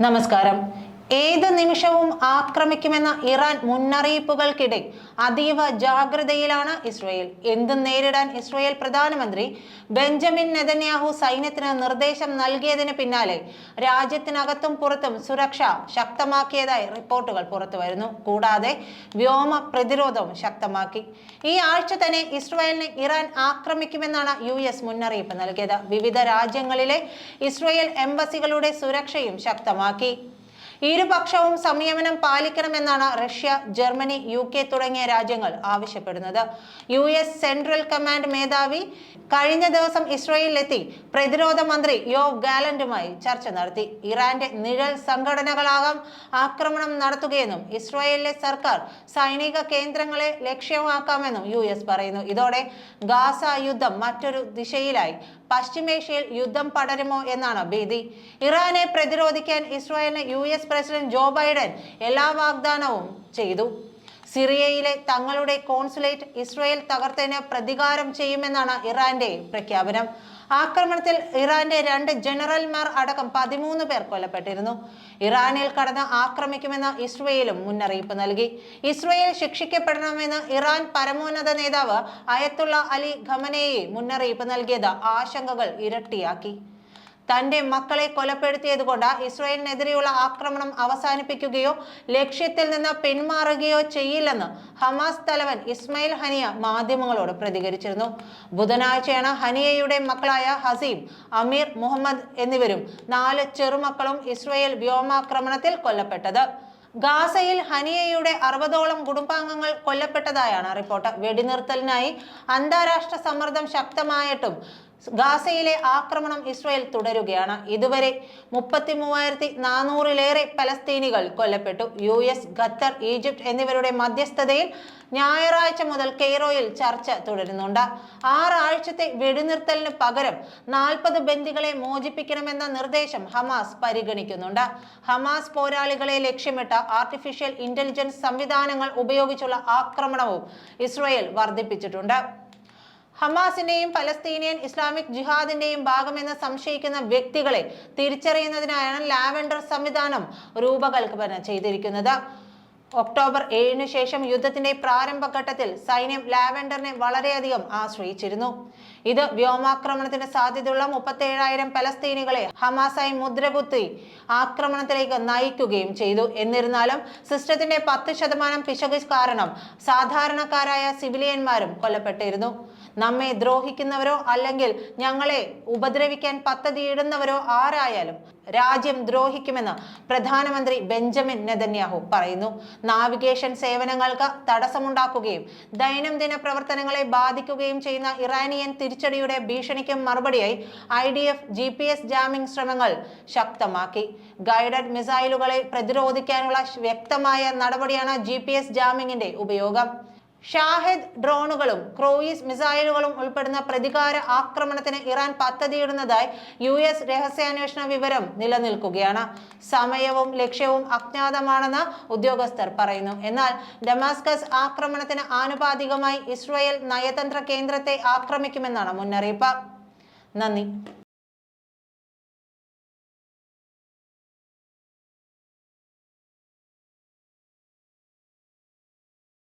നമസ്കാരം ഏത് നിമിഷവും ആക്രമിക്കുമെന്ന ഇറാൻ മുന്നറിയിപ്പുകൾക്കിടെ അതീവ ജാഗ്രതയിലാണ് ഇസ്രയേൽ. എന്തും നേരിടാൻ ഇസ്രയേൽ പ്രധാനമന്ത്രി ബെഞ്ചമിൻ നെതന്യാഹു സൈന്യത്തിന് നിർദ്ദേശം നൽകിയതിന് പിന്നാലെ രാജ്യത്തിനകത്തും പുറത്തും സുരക്ഷ ശക്തമാക്കിയതായി റിപ്പോർട്ടുകൾ പുറത്തു വരുന്നു. കൂടാതെ വ്യോമ പ്രതിരോധവും ശക്തമാക്കി. ഈ ആഴ്ച തന്നെ ഇസ്രയേലിനെ ഇറാൻ ആക്രമിക്കുമെന്നാണ് യു എസ് മുന്നറിയിപ്പ് നൽകിയത്. വിവിധ രാജ്യങ്ങളിലെ ഇസ്രയേൽ എംബസികളുടെ സുരക്ഷയും ശക്തമാക്കി. ഇരുപക്ഷവും സംയമനം പാലിക്കണമെന്നാണ് റഷ്യ ജർമ്മനി യു കെ തുടങ്ങിയ രാജ്യങ്ങൾ ആവശ്യപ്പെടുന്നത്. യു എസ് സെൻട്രൽ കമാൻഡ് മേധാവി കഴിഞ്ഞ ദിവസം ഇസ്രയേലിലെത്തി പ്രതിരോധ മന്ത്രി യോവ് ഗാലന്റുമായി ചർച്ച നടത്തി. ഇറാന്റെ നിഴൽ സംഘടനകളാകാം ആക്രമണം നടത്തുകയെന്നും ഇസ്രയേലിലെ സർക്കാർ സൈനിക കേന്ദ്രങ്ങളെ ലക്ഷ്യമാക്കാമെന്നും യു എസ് പറയുന്നു. ഇതോടെ ഗാസ യുദ്ധം മറ്റൊരു ദിശയിലായി. പശ്ചിമേഷ്യയിൽ യുദ്ധം പടരുമോ എന്നാണ് ഭീതി. ഇറാനെ പ്രതിരോധിക്കാൻ ഇസ്രായേലിന് U S president Joe Biden എല്ലാ വാഗ്ദാനവും ചെയ്തു. സിറിയയിലെ തങ്ങളുടെ കോൺസുലേറ്റ് ഇസ്രായേൽ തകർത്തതിന് പ്രതികാരം ചെയ്യുമെന്നാണ് ഇറാന്റെ പ്രഖ്യാപനം. ആക്രമണത്തിൽ ഇറാന്റെ രണ്ട് ജനറൽമാർ അടക്കം പതിമൂന്ന് പേർ കൊല്ലപ്പെട്ടിരുന്നു. ഇറാനിൽ കടന്ന് ആക്രമിക്കുമെന്ന് ഇസ്രയേലും മുന്നറിയിപ്പ് നൽകി. ഇസ്രയേൽ ശിക്ഷിക്കപ്പെടണമെന്ന് ഇറാൻ പരമോന്നത നേതാവ് അയത്തുള്ള അലി ഖമനയെ മുന്നറിയിപ്പ് നൽകിയത് ആശങ്കകൾ ഇരട്ടിയാക്കി. തന്റെ മക്കളെ കൊലപ്പെടുത്തിയതുകൊണ്ട് ഇസ്രായേലിനെതിരെയുള്ള ആക്രമണം അവസാനിപ്പിക്കുകയോ ലക്ഷ്യത്തിൽ നിന്ന് പിന്മാറുകയോ ചെയ്യില്ലെന്ന് ഹമാസ് തലവൻ ഇസ്മയിൽ ഹനിയ മാധ്യമങ്ങളോട് പ്രതികരിച്ചിരുന്നു. ബുധനാഴ്ചയാണ് ഹനിയയുടെ മക്കളായ ഹസീം അമീർ മുഹമ്മദ് എന്നിവരും നാല് ചെറുമക്കളും ഇസ്രായേൽ വ്യോമാക്രമണത്തിൽ കൊല്ലപ്പെട്ടത്. ഗാസയിൽ ഹനിയയുടെ അറുപതോളം കുടുംബാംഗങ്ങൾ കൊല്ലപ്പെട്ടതായാണ് റിപ്പോർട്ട്. വെടിനിർത്തലിനായി അന്താരാഷ്ട്ര സമ്മർദ്ദം ശക്തമായിട്ടും ഗാസയിലെ ആക്രമണം ഇസ്രയേൽ തുടരുകയാണ്. ഇതുവരെ മുപ്പത്തി മൂവായിരത്തി നാനൂറിലേറെ പലസ്തീനികൾ കൊല്ലപ്പെട്ടു. യു എസ് ഖത്തർ ഈജിപ്ത് എന്നിവരുടെ മധ്യസ്ഥതയിൽ ഞായറാഴ്ച മുതൽ കെയ്റോയിൽ ചർച്ച തുടരുന്നുണ്ട്. ആറാഴ്ചത്തെ വെടിനിർത്തലിന് പകരം നാൽപ്പത് ബന്ദികളെ മോചിപ്പിക്കണമെന്ന നിർദ്ദേശം ഹമാസ് പരിഗണിക്കുന്നുണ്ട്. ഹമാസ് പോരാളികളെ ലക്ഷ്യമിട്ട ആർട്ടിഫിഷ്യൽ ഇന്റലിജൻസ് സംവിധാനങ്ങൾ ഉപയോഗിച്ചുള്ള ആക്രമണവും ഇസ്രയേൽ വർദ്ധിപ്പിച്ചിട്ടുണ്ട്. ഹമാസിന്റെയും പലസ്തീനിയൻ ഇസ്ലാമിക് ജിഹാദിന്റെയും ഭാഗമെന്ന് സംശയിക്കുന്ന വ്യക്തികളെ തിരിച്ചറിയുന്നതിനായാണ് ലാവൻഡർ സംവിധാനം രൂപകൽപ്പന ചെയ്തിരിക്കുന്നത്. ഒക്ടോബർ ഏഴിന് ശേഷം യുദ്ധത്തിന്റെ പ്രാരംഭഘട്ടത്തിൽ സൈന്യം ലാവൻഡറിനെ വളരെയധികം ആശ്രയിച്ചിരുന്നു. ഇത് വ്യോമാക്രമണത്തിന് സാധ്യതയുള്ള മുപ്പത്തേഴായിരം പലസ്തീനികളെ ഹമാസായി മുദ്രകുത്തി ആക്രമണത്തിലേക്ക് നയിക്കുകയും ചെയ്തു. എന്നിരുന്നാലും സിസ്റ്റത്തിന്റെ പത്ത് ശതമാനം പിശക് കാരണം സാധാരണക്കാരായ സിവിലിയന്മാരും കൊല്ലപ്പെട്ടിരുന്നു. നമ്മെ ദ്രോഹിക്കുന്നവരോ അല്ലെങ്കിൽ ഞങ്ങളെ ഉപദ്രവിക്കാൻ പദ്ധതിയിടുന്നവരോ ആരായാലും രാജ്യം ദ്രോഹിക്കുമെന്ന് പ്രധാനമന്ത്രി ബെഞ്ചമിൻ നെതന്യാഹു പറയുന്നു. നാവിഗേഷൻ സേവനങ്ങൾക്ക് തടസ്സമുണ്ടാക്കുകയും ദൈനംദിന പ്രവർത്തനങ്ങളെ ബാധിക്കുകയും ചെയ്യുന്ന ഇറാനിയൻ തിരിച്ചടിയുടെ ഭീഷണിക്കും മറുപടിയായി I D F G P S jamming ശ്രമങ്ങൾ ശക്തമാക്കി. ഗൈഡഡ് മിസൈലുകളെ പ്രതിരോധിക്കാനുള്ള വ്യക്തമായ നടപടിയാണ് ജി പി എസ് ജാമിങ്ങിന്റെ ഉപയോഗം. ഷാഹിദ് ഡ്രോണുകളും ക്രൂയിസ് മിസൈലുകളും ഉൾപ്പെടുന്ന പ്രതികാര ആക്രമണത്തിന് ഇറാൻ പദ്ധതിയിടുന്നതായി യു എസ് രഹസ്യാന്വേഷണ വിവരം നിലനിൽക്കുകയാണ്. സമയവും ലക്ഷ്യവും അജ്ഞാതമാണെന്ന് ഉദ്യോഗസ്ഥർ പറയുന്നു. എന്നാൽ ഡമാസ്കസ് ആക്രമണത്തിന് ആനുപാതികമായി ഇസ്രയേൽ നയതന്ത്ര കേന്ദ്രത്തെ ആക്രമിക്കുമെന്നാണ് മുന്നറിയിപ്പ്. നന്ദി.